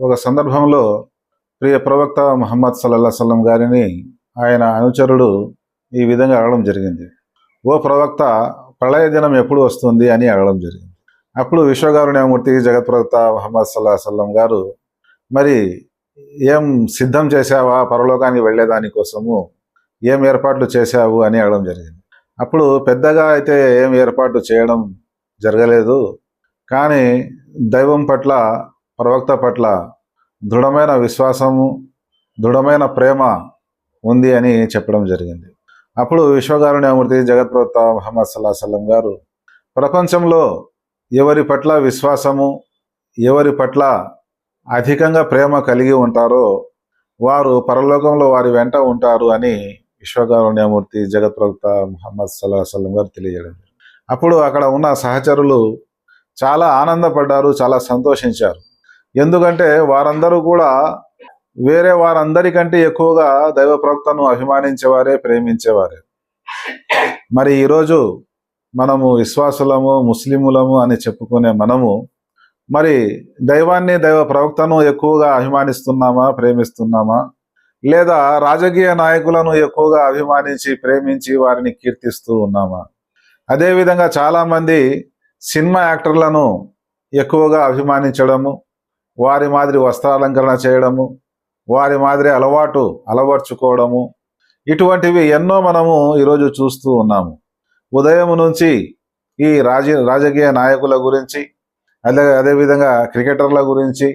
ఒక సందర్భంలో ప్రియ ప్రవక్త మహమ్మద్ సల్లల్లా సల్లం గారిని ఆయన అనుచరుడు ఈ విధంగా అడగడం జరిగింది. ఓ ప్రవక్త ప్రళయ దినం ఎప్పుడు వస్తుంది? అని అడగడం జరిగింది. అప్పుడు విశ్వగారుణ్యమూర్తి జగత్ ప్రవక్త మహమ్మద్ సల్లా సల్లం గారు మరి ఏం సిద్ధం చేశావా? పరలోకానికి వెళ్ళేదాని కోసము ఏం ఏర్పాట్లు చేశావు? అని అడగడం జరిగింది. అప్పుడు పెద్దగా అయితే ఏం ఏర్పాటు చేయడం జరగలేదు. కానీ దైవం పట్ల ప్రవక్త పట్ల దృఢమైన విశ్వాసము దృఢమైన ప్రేమ ఉంది అని చెప్పడం జరిగింది. అప్పుడు విశ్వకారుణ్యమూర్తి జగత్ ప్రవక్త మహమ్మద్ సల్లా సల్లం గారు ప్రపంచంలో ఎవరి పట్ల విశ్వాసము ఎవరి పట్ల అధికంగా ప్రేమ కలిగి ఉంటారో వారు పరలోకంలో వారి వెంట ఉంటారు అని విశ్వకారుణ్యమూర్తి జగత్ ప్రవక్త మహమ్మద్ సల్లా సల్లం గారు తెలియజేయడం అప్పుడు అక్కడ ఉన్న సహచరులు చాలా ఆనందపడ్డారు చాలా సంతోషించారు. ఎందుకంటే వారందరూ కూడా వేరే వారందరికంటే ఎక్కువగా దైవ ప్రవక్తను అభిమానించేవారే ప్రేమించేవారే. మరి ఈరోజు మనము విశ్వాసులము ముస్లిములము అని చెప్పుకునే మనము మరి దైవాన్ని దైవ ప్రవక్తను ఎక్కువగా అభిమానిస్తున్నామా ప్రేమిస్తున్నామా? లేదా రాజకీయ నాయకులను ఎక్కువగా అభిమానించి ప్రేమించి వారిని కీర్తిస్తూ ఉన్నామా? అదేవిధంగా చాలామంది సినిమా యాక్టర్లను ఎక్కువగా అభిమానించడము వారి మాదిరి వస్త్రాలంకరణ చేయడము వారి మాదిరి అలవాటు అలవర్చుకోవడము. ఇటువంటివి ఎన్నో మనము ఈరోజు చూస్తూ ఉన్నాము. ఉదయం నుంచి ఈ రాజ రాజకీయ నాయకుల గురించి అదే అదేవిధంగా క్రికెటర్ల గురించి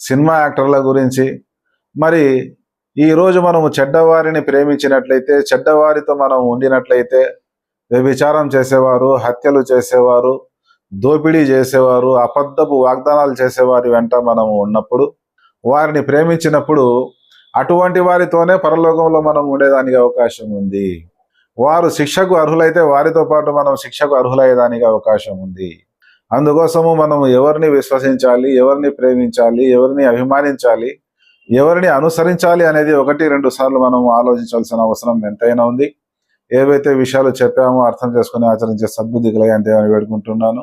సినిమా యాక్టర్ల గురించి మరి ఈరోజు మనము చెడ్డవారిని ప్రేమించినట్లయితే చెడ్డవారితో మనం ఉండినట్లయితే వ్యభిచారం చేసేవారు హత్యలు చేసేవారు దోపిడీ చేసేవారు అబద్ధపు వాగ్దానాలు చేసేవారి వెంట మనము ఉన్నప్పుడు వారిని ప్రేమించినప్పుడు అటువంటి వారితోనే పరలోకంలో మనం ఉండేదానికి అవకాశం ఉంది. వారు శిక్షకు అర్హులైతే వారితో పాటు మనం శిక్షకు అర్హులయ్యేదానికి అవకాశం ఉంది. అందుకోసము మనం ఎవరిని విశ్వసించాలి ఎవరిని ప్రేమించాలి ఎవరిని అభిమానించాలి ఎవరిని అనుసరించాలి అనేది ఒకటి రెండు సార్లు మనం ఆలోచించాల్సిన అవసరం ఎంతైనా ఉంది. ఏవైతే విషయాలు చెప్పామో అర్థం చేసుకుని ఆచరించే సద్బుద్ధి కలిగే అని వేడుకుంటున్నాను.